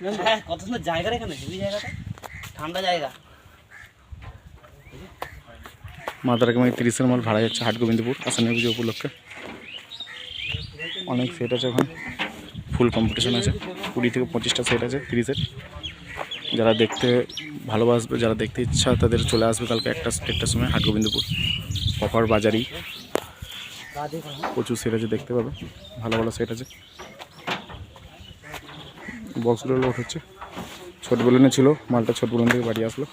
হ্যাঁ কত সুন্দর জায়গা এখানে হেভি জায়গাটা। ঠান্ডা জায়গা। মাদার কামাই তিরিশের মাল ভাড়া যাচ্ছে হাট গোবিন্দপুর আসানের পুজো উপলক্ষে। অনেক সেট আছে ওখানে ফুল কম্পিটিশন আছে। কুড়ি থেকে পঁচিশটা সেট আছে তিরিশের। যারা দেখতে ভালোবাসবে যারা দেখতে ইচ্ছা তাদের চলে আসবে কালকে একটা দেড়টার সময় হাট গোবিন্দপুর। অফার বাজারি প্রচুর সেট আছে দেখতে পাবে। ভালো ভালো সেট আছে। বক্সগুলো লোড হচ্ছে। ছোট বেলুনে ছিল মালটা ছোট বেলুন থেকে বাড়ি আসলো।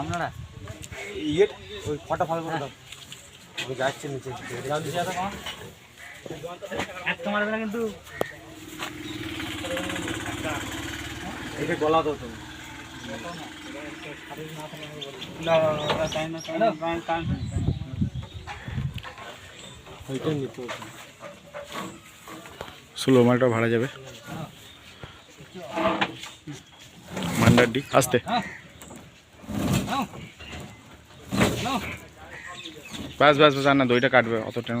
আপনারা ইয়ে ওই ফটা ফল করে দাও ওই যাচ্ছে নিচে। একটা মারবে না কিন্তু গলা দাও তুমি। স্লো মালটা ভাড়া যাবে মান্ডারডি আসতে বাস বাস বাস আর না দইটা কাটবে অত টাইম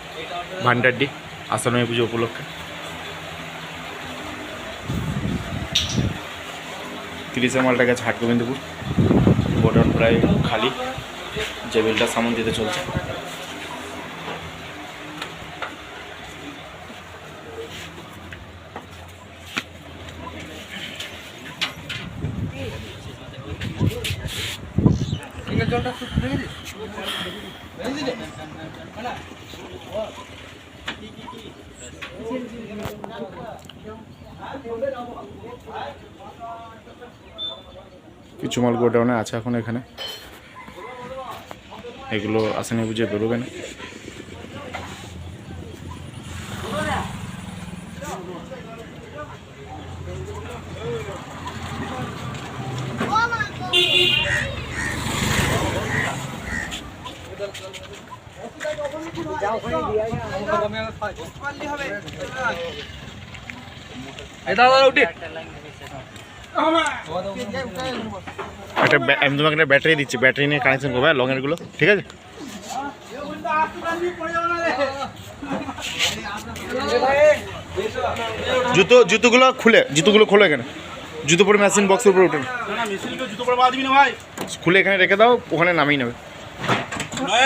ভান্ডারডি আসানমী পুজো উপলক্ষে। তিরিশের মালটা গেছে হাট গোবিন্দপুর গোডাউন প্রায় খালি যে বিলটা সামান দিতে চলছে। কিছু মাল গোডাউনে আছে এখন এখানে। এগুলো আসেনি বুঝে বেরোবে না। একটা আমি তোমাকে একটা ব্যাটারি দিচ্ছি ব্যাটারি নিয়ে কানেকশন করবে হ্যাঁ, লংয়েরগুলো ঠিক আছে? জুতো জুতোগুলো খুলে জুতোগুলো খোলো এখানে। জুতো পরে মেশিন বক্সের উপরে উঠে খুলে এখানে রেখে দাও ওখানে নামিয়ে নেবে। ভাই